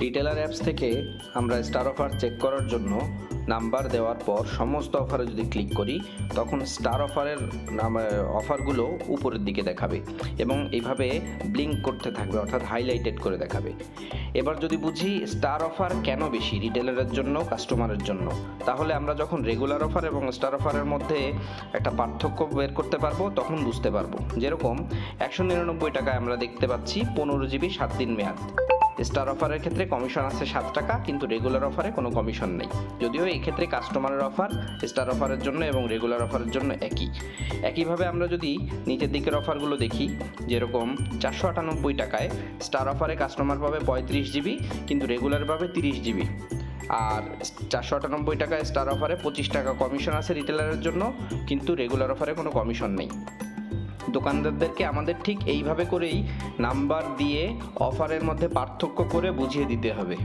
Retailer apps থেকে আমরা star offer check করার জন্য নাম্বার দেওয়ার পর সমস্ত অফারে যদি ক্লিক করি, তখন স্টার অফারের নাম অফারগুলো উপরের দিকে দেখাবে এবং এইভাবে ব্লিঙ্ক করতে থাকবে, অর্থাৎ হাইলাইটেড করে দেখাবে। এবার যদি বুঝি স্টার অফার কেন বেশি? রিটেলারের জন্য কাস্টমারের জন্য? তাহলে আমরা যখন রেগুলার অফার এবং স্টার অফারের মধ্যে একটা পার্থক্য বের করতে পারব, তখন বুঝতে পারব। যেরকম একশো নিরানব্বই টাকায় আমরা দেখতে পাচ্ছি পনেরো জিবি সাত দিন মেয়াদ। স্টার অফারের ক্ষেত্রে কমিশন আছে সাত টাকা, কিন্তু রেগুলার অফারে কোনো কমিশন নেই। যদিও এই ক্ষেত্রে কাস্টমারের অফার স্টার অফারের জন্য এবং রেগুলার অফারের জন্য একই। একইভাবে আমরা যদি নিচের দিকের অফারগুলো দেখি, যেরকম চারশো আটানব্বই টাকায় স্টার অফারে কাস্টমার পাবে পঁয়ত্রিশ জিবি কিন্তু রেগুলার পাবে তিরিশ জিবি আর চারশো আটানব্বই টাকায় স্টার অফারে পঁচিশ টাকা কমিশন আছে রিটেলারের জন্য, কিন্তু রেগুলার অফারে কোনো কমিশন নেই। দোকানদারদেরকে আমাদের ঠিক এইভাবে করেই নাম্বার দিয়ে অফারের মধ্যে পার্থক্য করে বুঝিয়ে দিতে হবে।